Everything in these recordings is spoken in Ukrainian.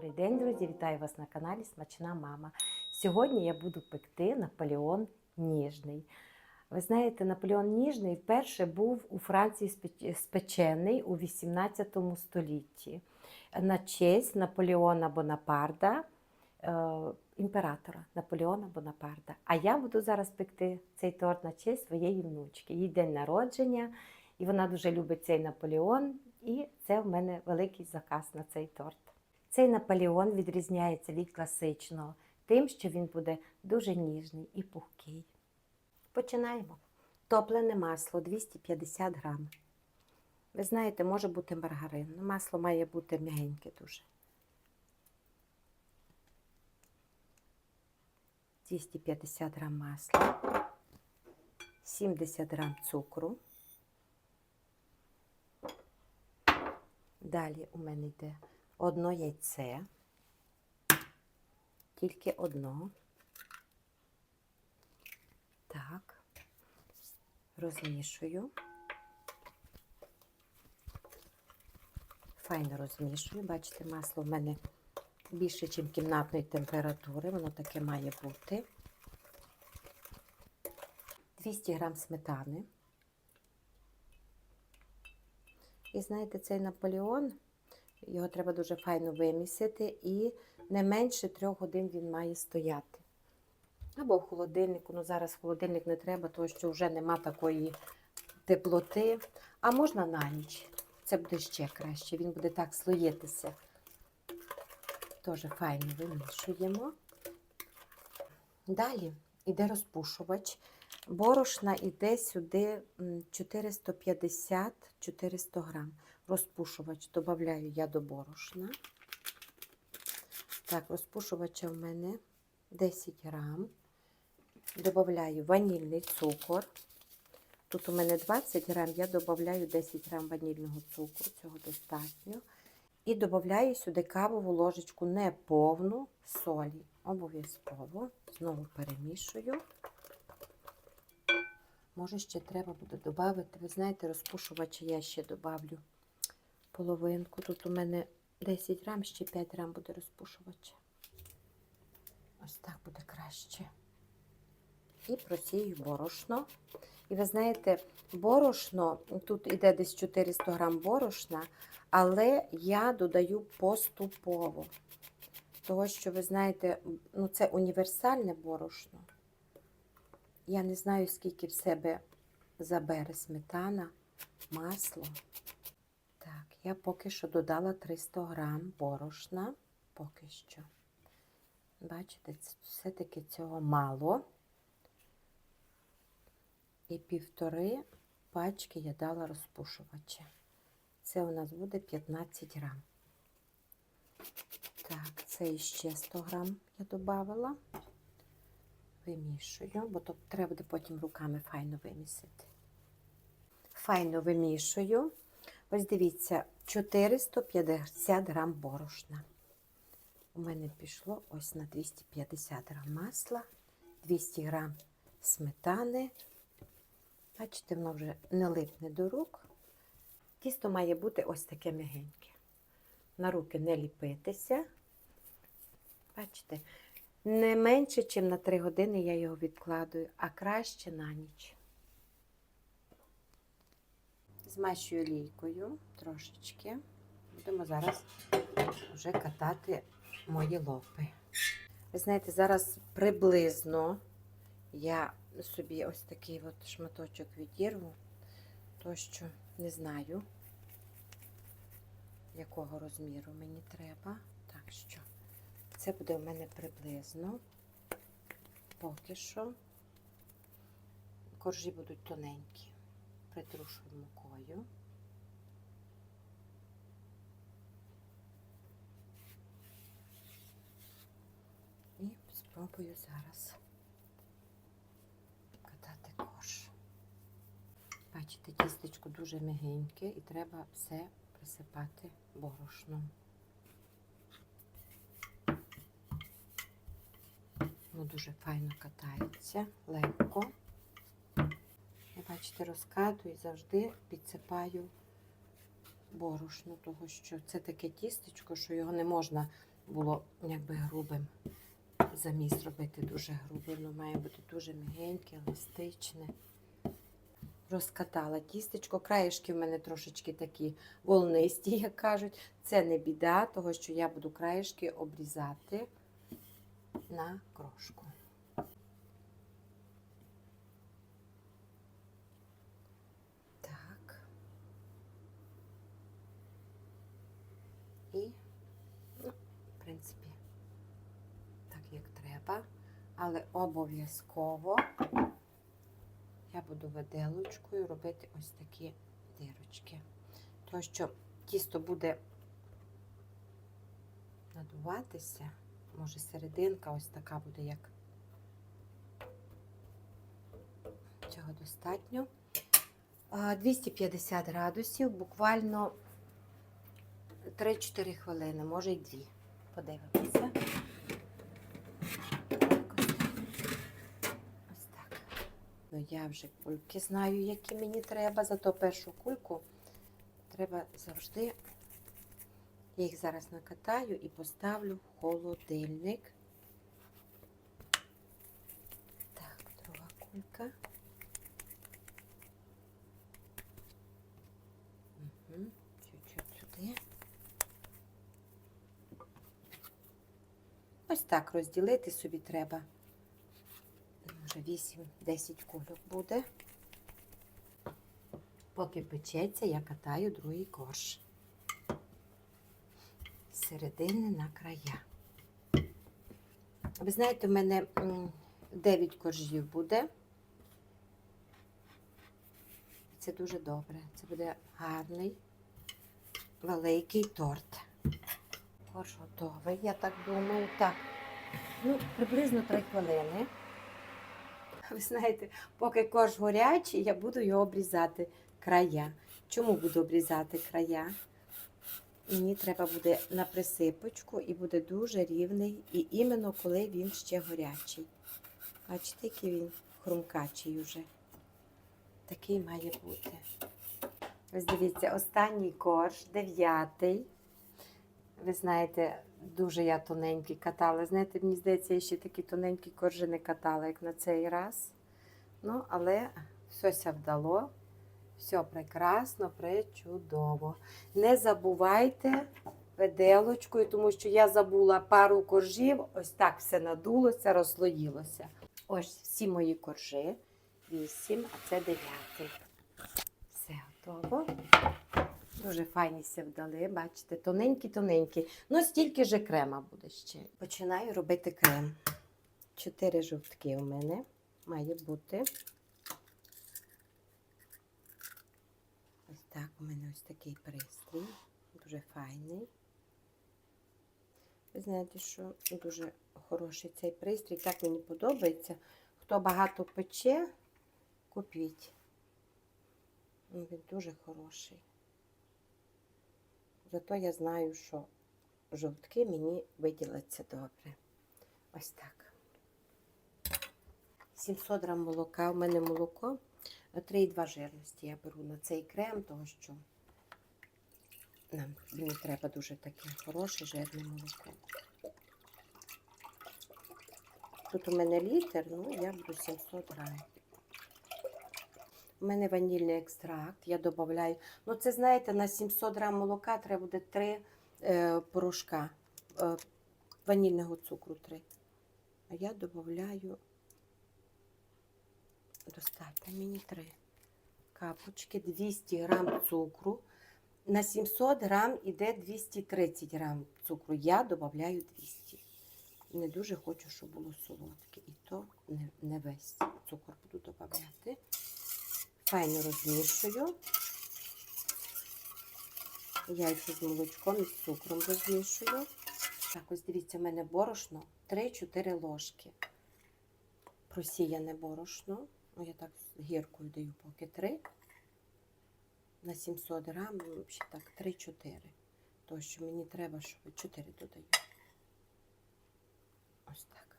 Добрий день, друзі! Вітаю вас на каналі Смачна Мама. Сьогодні я буду пекти Наполеон ніжний. Ви знаєте, Наполеон ніжний вперше був у Франції спечений у 18 столітті на честь Наполеона Бонапарта, е, імператора Наполеона Бонапарта. А я буду зараз пекти цей торт на честь своєї внучки. Їй день народження, і вона дуже любить цей Наполеон. І це в мене великий заказ на цей торт. Цей Наполеон відрізняється від класичного тим, що він буде дуже ніжний і пухкий. Починаємо. Топлене масло 250 грам. Ви знаєте, може бути маргарин. але Масло має бути м'ягеньке дуже. 250 грам масла, 70 грам цукру. Далі у мене йде одно яйце, тільки одно. Так, розмішую. Файно розмішую. Бачите, масло в мене більше, ніж кімнатної температури, воно таке має бути. 200 грам сметани. І знаєте, цей Наполеон, його треба дуже файно вимісити, і не менше трьох годин він має стояти. Або в холодильнику, ну зараз в холодильник не треба, тому що вже нема такої теплоти. А можна на ніч. Це буде ще краще, він буде так слоїтися. Теж файно вимішуємо. Далі йде розпушувач. Борошна йде сюди 450-400 грам. Розпушувач додаю я до борошна. Так, розпушувача в мене 10 грам. Додаю ванільний цукор. Тут у мене 20 грам, я додаю 10 грам ванільного цукру, цього достатньо. І додаю сюди кавову ложечку неповну солі. Обов'язково. Знову перемішую. Може, ще треба буде додати. Ви знаєте, розпушувача я ще додавлю половинку. Тут у мене 10 грам, ще 5 грам буде розпушувача. Ось так буде краще. І просію борошно. І ви знаєте, борошно, тут іде десь 400 грам борошна, але я додаю поступово. Того, що, ви знаєте, ну це універсальне борошно. Я не знаю, скільки в себе забере сметана, масло. Так, я поки що додала 300 грам борошна. Поки що. Бачите, все-таки цього мало. І півтори пачки я дала розпушувача. Це у нас буде 15 грам. Так, це ще 100 грам я додавала вимішую, бо то треба буде потім руками файно вимісити. Файно вимішую. Ось дивіться, 450 грам борошна. У мене пішло ось на 250 грам масла, 200 грам сметани. Бачите, воно вже не липне до рук. Тісто має бути ось таке м'ягеньке. На руки не ліпитися. Бачите, не менше, ніж на 3 години я його відкладую, а краще на ніч. Змащую лійкою трошечки. Будемо зараз вже катати мої лопи. Ви знаєте, зараз приблизно я собі ось такий от шматочок відірву, то що не знаю, якого розміру мені треба. Так що. Це буде у мене приблизно поки що. Коржі будуть тоненькі. Притрушую мукою. І спробую зараз катати корж. Бачите, тістечко дуже м'ягеньке і треба все присипати борошном. Воно дуже файно катається, легко. Я, бачите, розкатую і завжди підсипаю борошно, того що це таке тістечко, що його не можна було якби грубим. Заміс робити дуже грубим, воно має бути дуже м'ягеньке, еластичне. Розкатала тістечко. Краєшки в мене трошечки такі волнисті, як кажуть. Це не біда, того що я буду краєшки обрізати на крошку. Так. І, ну, в принципі, так як треба. Але обов'язково я буду виделочкою робити ось такі дирочки. Тому що тісто буде надуватися, може серединка ось така буде, як цього достатньо. 250 градусів, буквально 3-4 хвилини, може й 2. Подивимося. Ось так. Ну, я вже кульки знаю, які мені треба. Зато першу кульку треба завжди. Я їх зараз накатаю і поставлю в холодильник. Так, друга кулька. Чуть-чуть сюди. Ось так розділити собі треба. Може 8-10 кульок буде. Поки печеться, я катаю другий корж. Середини на края. Ви знаєте, у мене 9 коржів буде. Це дуже добре. Це буде гарний, великий торт. Корж готовий, я так думаю. Так, ну, приблизно 3 хвилини. Ви знаєте, поки корж горячий, я буду його обрізати края. Чому буду обрізати края? Мені треба буде на присипочку і буде дуже рівний, і іменно коли він ще горячий. Бачите, який він хрумкачий уже. Такий має бути. Ось дивіться, останній корж, дев'ятий. Ви знаєте, дуже я тоненький катала. Знаєте, мені здається, я ще такі тоненькі коржі не катала, як на цей раз. Ну, але все вдало. Все прекрасно, пречудово. Не забувайте виделочкою, тому що я забула пару коржів. Ось так все надулося, розслоїлося. Ось всі мої коржі. Вісім, а це дев'ятий. Все готово. Дуже файні все вдали, бачите, тоненькі-тоненькі. Ну, стільки же крема буде ще. Починаю робити крем. Чотири жовтки у мене має бути. Ось так у мене ось такий пристрій. Дуже файний. Ви знаєте, що дуже хороший цей пристрій. Так мені подобається. Хто багато пече, купіть. Ну, Він дуже хороший. Зато я знаю, що жовтки мені виділяться добре. Ось так. 700 грам молока. У мене молоко 3,2 жирності я беру на цей крем, тому що нам мені треба дуже таке хороше жирне молоко. Тут у мене літр, ну я беру 700 грам. У мене ванільний екстракт, я додаю. Ну, це, знаєте, на 700 грам молока треба буде 3 е, порошка е, ванільного цукру 3. А я додаю достатньо мені 3 капочки, 200 грам цукру. На 700 грам іде 230 грам цукру. Я додаю 200. Не дуже хочу, щоб було солодке. І то не, не весь цукор буду додавати. Файно розмішую. Яйця з молочком і з цукром розмішую. Так, ось дивіться, в мене борошно 3-4 ложки. Просіяне борошно. Ну, я так гіркою даю поки 3. На 700 грам, ну, ще так 3-4. То, що мені треба, щоб 4 додаю. Ось так.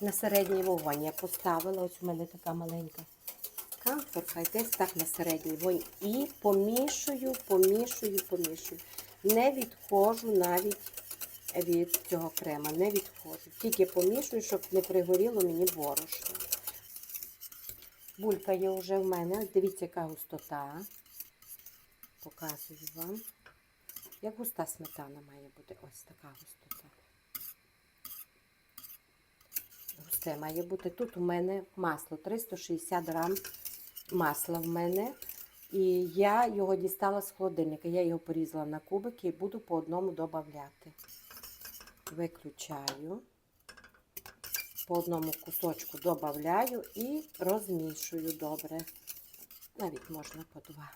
На середній вогонь я поставила. Ось у мене така маленька камфорка. І десь так на середній вогонь. І помішую, помішую, помішую. Не відходжу навіть від цього крема, не відходить. Тільки помішую, щоб не пригоріло мені борошно. Булька є вже в мене. Дивіться, яка густота. Показую вам. Як густа сметана має бути. Ось така густота. Густе має бути. Тут у мене масло 360 грам масла в мене. І я його дістала з холодильника. Я його порізала на кубики і буду по одному додавати. Виключаю. По одному кусочку додаю і розмішую добре. Навіть можна по два.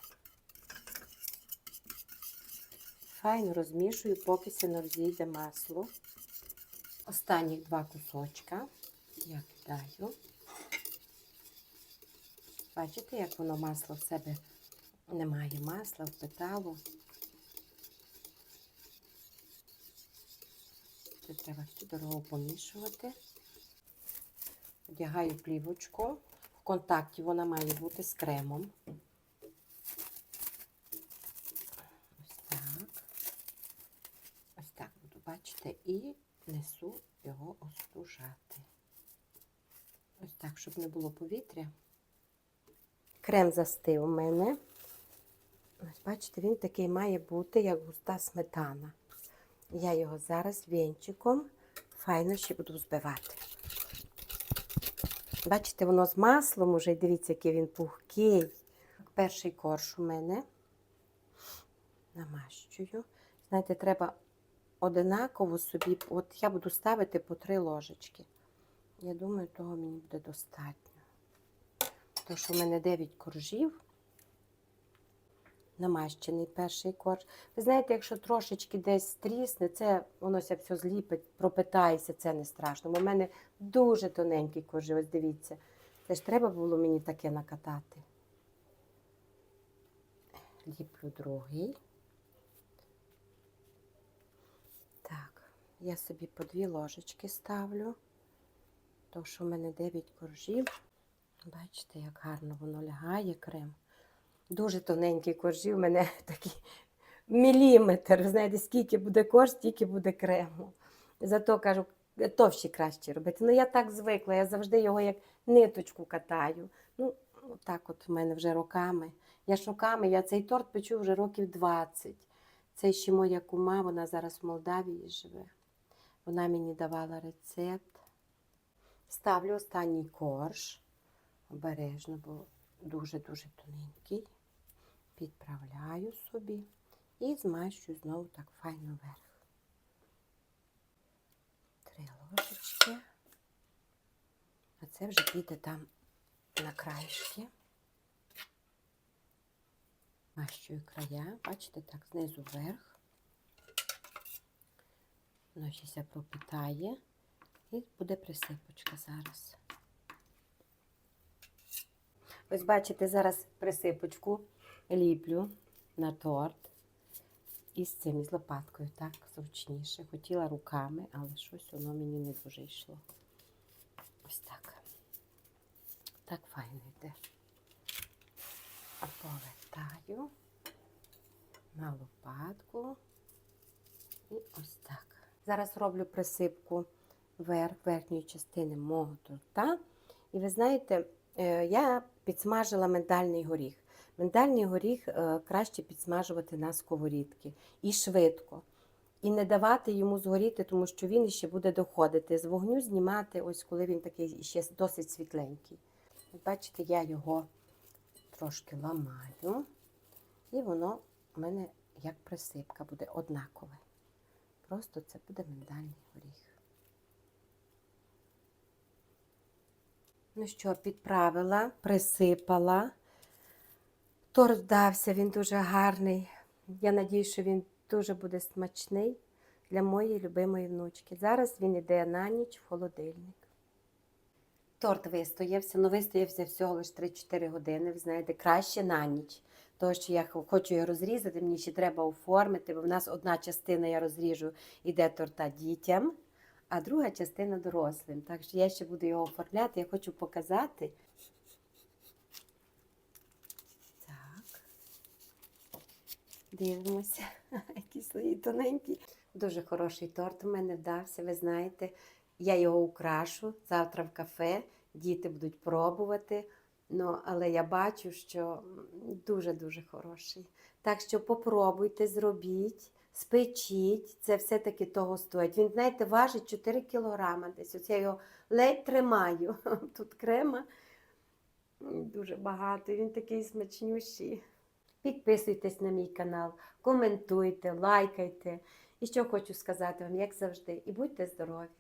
Файно розмішую, поки се не розійде масло. Останні два кусочка я кидаю. Бачите, як воно масло в себе немає масла, впитало. Це треба всю дорогу помішувати. Одягаю плівочку. В контакті вона має бути з кремом. Ось так. Ось так буду бачите, і несу його остужати. Ось так, щоб не було повітря. Крем застив у мене. Ось бачите, він такий має бути, як густа сметана. Я його зараз вінчиком файно ще буду збивати. Бачите, воно з маслом уже, дивіться, який він пухкий. Перший корж у мене. Намащую. Знаєте, треба одинаково собі, от я буду ставити по три ложечки. Я думаю, того мені буде достатньо. Тому що в мене 9 коржів. Намащений перший корж. Ви знаєте, якщо трошечки десь трісне, це воно ся все зліпить, пропитається, це не страшно. Бо в мене дуже тоненькі коржі, ось дивіться. Це ж треба було мені таке накатати. Ліплю другий. Так, я собі по дві ложечки ставлю. Тому що в мене 9 коржів. Бачите, як гарно воно лягає крем. Дуже тоненькі коржі, у мене такі міліметр. Знаєте, скільки буде корж, стільки буде крему. Зато кажу, товщі краще робити. Ну, я так звикла, я завжди його як ниточку катаю. Ну, так от в мене вже роками. Я ж роками, я цей торт печу вже років 20. Це ще моя кума, вона зараз в Молдавії живе. Вона мені давала рецепт. Ставлю останній корж. Обережно, бо дуже-дуже тоненький. Підправляю собі і змащую знову так файно вверх. Три ложечки. А це вже піде там на краєшки. Мащую края, бачите, так, знизу вверх. Воно пропитає. І буде присипочка зараз. Ось бачите, зараз присипочку ліплю на торт. І з цим, з лопаткою, так, зручніше. Хотіла руками, але щось воно мені не дуже йшло. Ось так. Так файно йде. Повертаю на лопатку. І ось так. Зараз роблю присипку верх, верхньої частини мого торта. І ви знаєте, е, я підсмажила миндальний горіх. Миндальний горіх е, краще підсмажувати на сковорідки і швидко. І не давати йому згоріти, тому що він ще буде доходити. З вогню знімати, ось коли він такий ще досить світленький. Бачите, я його трошки ламаю, і воно у мене як присипка буде однакове. Просто це буде миндальний горіх. Ну що, підправила, присипала. Торт вдався, він дуже гарний. Я надію, що він дуже буде смачний для моєї любимої внучки. Зараз він йде на ніч в холодильник. Торт вистоявся, ну вистоявся всього лише 3-4 години. Ви знаєте, краще на ніч. Тому що я хочу його розрізати, мені ще треба оформити, бо в нас одна частина я розріжу, іде торта дітям, а друга частина дорослим. Так що я ще буду його оформляти, я хочу показати. Так. Дивимося, які свої тоненькі. Дуже хороший торт у мене вдався, ви знаєте. Я його украшу завтра в кафе, діти будуть пробувати. Ну, але я бачу, що дуже-дуже хороший. Так що попробуйте, зробіть, спечіть, це все-таки того стоїть. Він, знаєте, важить 4 кілограма десь. Оце я його ледь тримаю. Тут крема дуже багато, він такий смачнющий. Підписуйтесь на мій канал, коментуйте, лайкайте. І що хочу сказати вам, як завжди, і будьте здорові!